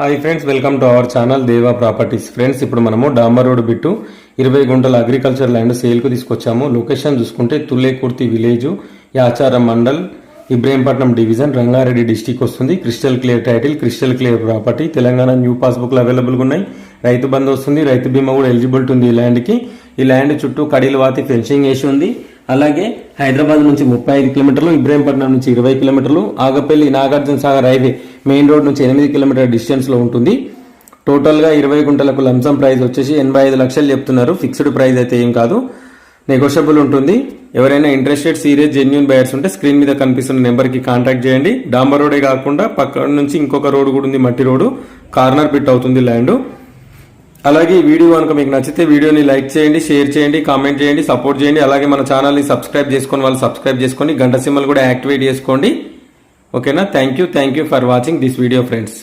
Hi friends welcome to our channel Deva properties friends ఇప్పుడు మనము డాంబర్ road bit ఇరవై గుంటల అగ్రికల్చర్ ల్యాండ్ సేల్కు తీసుకొచ్చాము. లొకేషన్ చూసుకుంటే Tullekurthi village Yacharam mandal Ibrahimpatnam division Rangareddy district వస్తుంది. Crystal clear title crystal clear property Telangana new పాస్బుక్లు అవైలబుల్గా ఉన్నాయి. రైతు బంధు వస్తుంది. రైతు బీమా కూడా ఎలిజిబిలిటీ ఉంది ఈ ల్యాండ్కి ఈ ల్యాండ్ చుట్టూ కడీలు వాతి ఫెన్సింగ్ వేసి ఉంది. అలాగే హైదరాబాద్ నుంచి ముప్పై ఐదు కిలోమీటర్లు ఇబ్రహీంపట్నం నుంచి ఇరవై కిలోమీటర్లు Agapalli Nagarjuna Sagar highway main road నుంచి ఎనిమిది కిలోమీటర్ డిస్టెన్స్లో ఉంటుంది. టోటల్గా ఇరవై గుంటలకు లంసం ప్రైస్ వచ్చేసి ఎనభై ఐదు లక్షలు చెప్తున్నారు. ఫిక్స్డ్ ప్రైస్ అయితే ఏం కాదు. నెగోషియబుల్ ఉంటుంది. ఎవరైనా ఇంట్రెస్టెడ్ సీరియస్ జెన్యున్ బయర్స్ ఉంటే స్క్రీన్ మీద కనిపిస్తున్న నెంబర్కి కాంటాక్ట్ చేయండి. డాంబర్ రోడే కాకుండా పక్క నుంచి ఇంకొక రోడ్ కూడా ఉంది మట్టి రోడ్డు. కార్నర్ పిట్ అవుతుంది ల్యాండ్. అలాగే ఈ వీడియో కనుక మీకు నచ్చితే వీడియోని లైక్ చేయండి షేర్ చేయండి కామెంట్ చేయండి సపోర్ట్ చేయండి. అలాగే మన ఛానల్ని సబ్స్క్రైబ్ చేసుకొని వాళ్ళు సబ్స్క్రైబ్ చేసుకొని గంట సింబల్ కూడా యాక్టివేట్ చేసుకోండి. ఓకేనా thank you thank you for watching this video friends